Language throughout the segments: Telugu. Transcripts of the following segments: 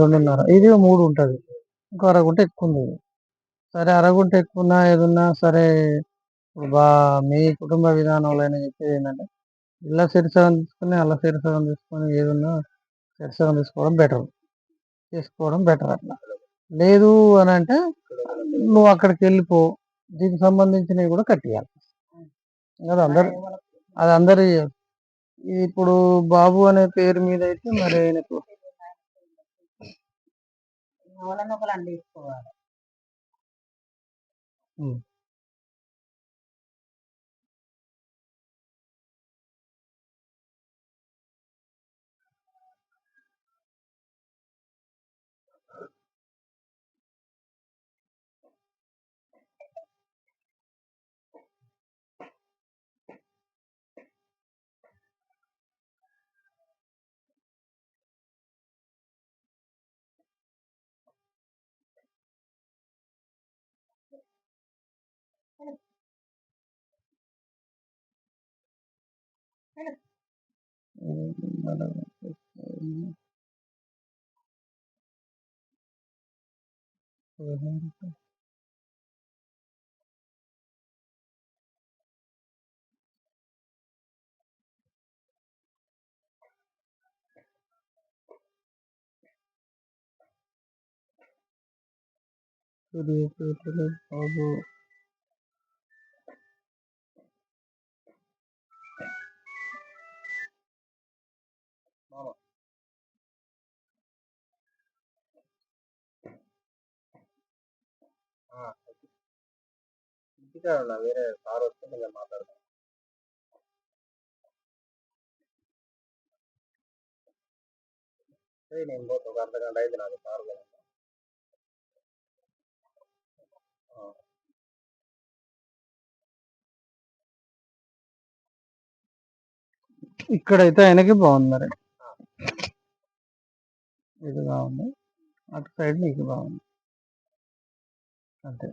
రెండున్నర. ఇది మూడు ఉంటుంది. ఇంకో అరగుంట ఎక్కువ ఉంది సరే అరగుంట ఎక్కువ ఉన్నా ఏదున్నా సరే ఇప్పుడు బా మీ కుటుంబ విధానంలో అయినా చెప్పేది ఏంటంటే ఇలా శరీసగం తీసుకుని అలా శరీసగం తీసుకొని ఏదున్నా శరీసగం తీసుకోవడం బెటర్. తీసుకోవడం బెటర్ అట్లా. లేదు అని అంటే నువ్వు అక్కడికి వెళ్ళిపో. దీనికి సంబంధించినవి కూడా కట్టియాలి. అది అందరు అది అందరి ఇప్పుడు బాబు అనే పేరు మీద అయితే మరి ఆయనకు నూలనొకలు అందించుకోవాలి சூரிய குளிர்ச்சிகள் ஆகும். సూర్యాపేటలో బాబు ఇంటికాడ వేరే సార్ వస్తే నేను మాట్లాడతాను ఏయ్, నేను పోతా ఒక అర్ధ గంట అయితే నాకు సార్ కూడా. ఆ. ఇక్కడైతే ఆయనకి బాగుంది మరి ఇది బాగుంది అటు సైడ్ నీకు బాగుంది అంతే.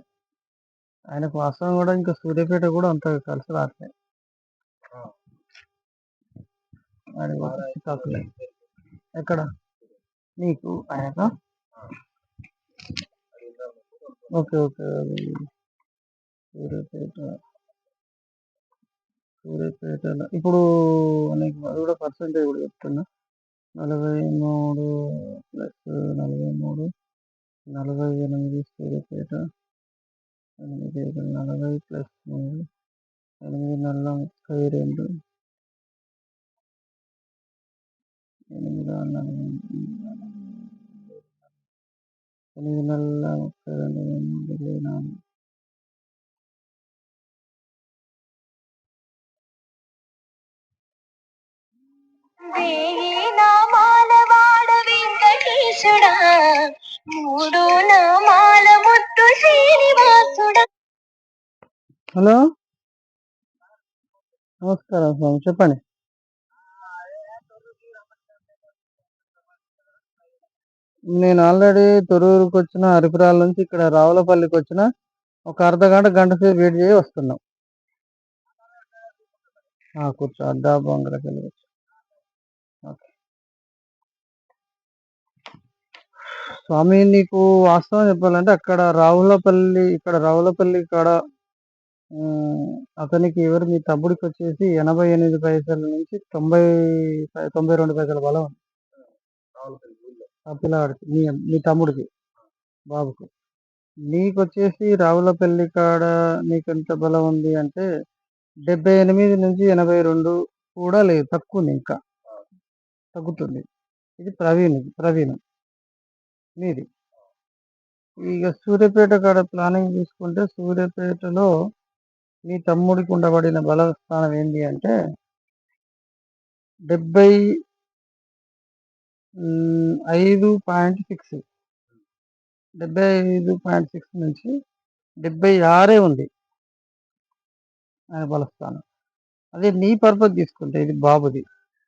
ఆయనకు వాస్తవం కూడా ఇంకా సూర్యాపేట కూడా అంత కలిసి రావట్లేదు చికాకులే ఎక్కడ? నీకు? ఆయనక? Okay okay. సూర్యాపేట. సూర్యాపేటలో. ఇప్పుడు నీకు అది కూడా పర్సంటేజ్ కూడా చెప్తున్నా. నలభై మూడు ప్లస్ నలభై మూడు నలభై ఎనిమిది సూర్యాపేట ఎనిమిది ఐదు నలభై ప్లస్ మూడు ఎనిమిది నెలల ముప్పై రెండు ఎనిమిది నలభై ఎనిమిది నెలల ముప్పై రెండు ఎనిమిది ఇరవై నాలుగు. వేయి మూడు నామాల ముత్తు శ్రీనివాసుడా. హలో? నమస్కారం స్వామి చెప్పండి. నేను ఆల్రెడీ తొరూరుకు వచ్చిన హరిపురాల నుంచి ఇక్కడ రావులపల్లికి వచ్చిన ఒక అర్ధ గంట గంట సేపు వెయిట్ చేసి వస్తున్నాం. ఆ, కూర్చో అడ్డా బొంగరకి వెళ్ళి ఓకే. స్వామి నీకు వాస్తవం చెప్పాలంటే అక్కడ రావులపల్లి ఇక్కడ రావులపల్లి కాడ అతనికి ఎవరు? మీ తమ్ముడికి వచ్చేసి ఎనభై ఎనిమిది పైసల నుంచి తొంభై తొంభై రెండు పైసల బలం. ఆ పిల్లవాడికి మీ మీ తమ్ముడికి బాబుకు. నీకు వచ్చేసి రావులపల్లి కాడ నీకు ఎంత బలం ఉంది అంటే డెబ్బై ఎనిమిది నుంచి ఎనభై రెండు కూడా లేదు తక్కువ ఇంకా. తగ్గుతుంది. ఇది ప్రవీణ్ ప్రవీణ్. మీది. ఇక సూర్యాపేట కాడ ప్లానింగ్ తీసుకుంటే సూర్యాపేటలో మీ తమ్ముడికి ఉండబడిన బల స్థానం ఏంటి అంటే డెబ్బై ఐదు పాయింట్ సిక్స్. డెబ్బై ఐదు పాయింట్ సిక్స్ నుంచి డెబ్బై ఆరే ఉంది ఆయన బలస్థానం. అదే నీ పర్పస్ తీసుకుంటే ఇది బాబుది.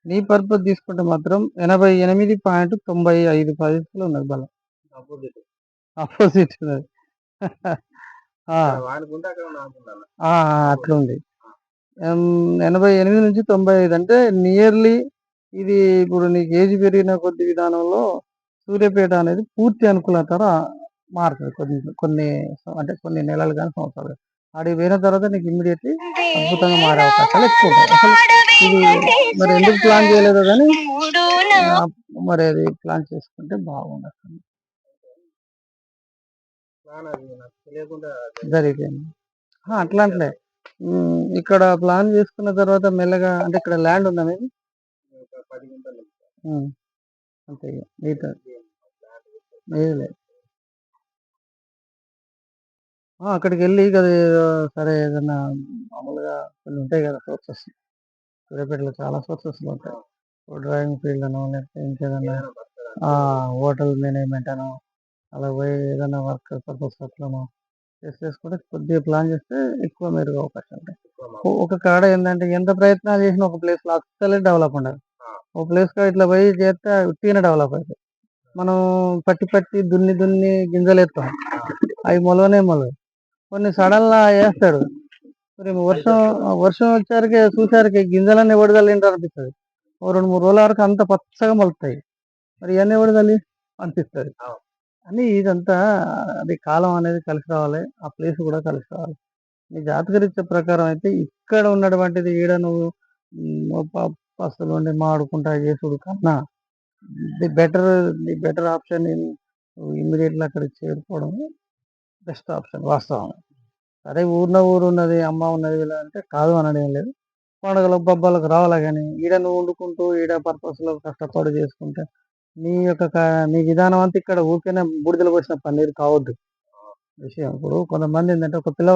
నీ పర్పస్ తీసుకుంటే మాత్రం ఎనభై ఎనిమిది పాయింట్ తొంభై ఐదు పదిలో ఉన్నది బలం. ఆపోజిట్ ఆపోజిట్ ఉన్నది ఆ, వాడుకుంటే అక్కడ నాకున్నాను ఆ, అట్లా ఉంది ఎం, ఎనభై ఎనిమిది నుంచి తొంభై ఐదు అంటే నియర్లీ ఇది ఇప్పుడు నీకు ఏజ్ పెరిగిన కొద్ది విధానంలో సూర్యాపేట అనేది పూర్తి అనుకూలత మారుతుంది కొన్ని కొన్ని అంటే కొన్ని నెలలు కానీ సంవత్సరాలు. ఆడికి పోయిన తర్వాత నీకు ఇమ్మీడియట్లీ అద్భుతంగా మారే అవకాశాలు ఎక్కువ ఉంటాయి. అసలు ఇది మరి ఎందుకు ప్లాన్ చేయలేదో కానీ మరి అది ప్లాన్ చేసుకుంటే బాగుండు ఆ, అట్లా అంటలే ఇక్కడ ప్లాన్ చేసుకున్న తర్వాత మెల్లగా అంటే ఇక్కడ ల్యాండ్ ఉందా ఉమ్, అంతే మిగతా లేదు. అక్కడికి వెళ్ళి కదా సరే ఏదన్నా మామూలుగా కొన్ని ఉంటాయి కదా సోర్సెస్ సూర్యాపేటలో చాలా సోర్సెస్ ఉంటాయి. డ్రైవింగ్ ఫీల్డ్ అనో లేకపోతే ఇంకేదన్నా హోటల్ మేనేజ్మెంట్ అనో అలా పోయి ఏదైనా వర్క్ పర్పస్ అట్లనో చేసి చేసుకుంటే కొద్దిగా ప్లాన్ చేస్తే ఎక్కువ మెరుగు అవకాశం ఉంటాయి ఒక కాడ ఏంటంటే ఎంత ప్రయత్నాలు చేసినా ఒక ప్లేస్లో అస్సలే డెవలప్ ఉండదు. ఒక ప్లేస్ కాడ ఇట్లా పోయి చేస్తే ఉట్టిగానే డెవలప్ అవుతుంది మనం పట్టి పట్టి దున్ని దున్ని గింజలు ఎత్తాం అవి మొలవనే మొలవు. కొన్ని సడన్ లా వేస్తాడు. మరి వర్షం వర్షం వచ్చారికి చూసారికి గింజలన్నీ ఎవడదల్లింటారు అనిపిస్తుంది. ఓ రెండు మూడు రోజుల వరకు అంత పచ్చగా మొలుతాయి. మరి ఇవన్నీ ఎవడదల్లి అనిపిస్తుంది. అని ఇదంతా అది కాలం అనేది కలిసి రావాలి. ఆ ప్లేస్ కూడా కలిసి రావాలి. నీ జాతకరీత్య ప్రకారం అయితే ఇక్కడ ఉన్నటువంటిది ఈడ నువ్వు పస్తులు ఉండి మాడుకుంటా చేసుడు కన్నా the better the better option immediately అక్కడికి చేరుకోవడం బెస్ట్ ఆప్షన్ వాస్తవం. సరే ఊరిన ఊరు ఉన్నది అమ్మ ఉన్నది ఇలా అంటే కాదు అనడం లేదు. పండుగలకు బొబ్బలకు రావాలి కానీ ఈడ నువ్వు వండుకుంటూ ఈడ పర్పస్లో కష్టపడి చేసుకుంటే నీ యొక్క నీ విధానం అంతా ఇక్కడ ఊరికేనే బూడిదలు పోసిన పన్నీరు కావద్దు. విషయం. ఇప్పుడు కొంతమంది ఏంటంటే ఒక పిల్ల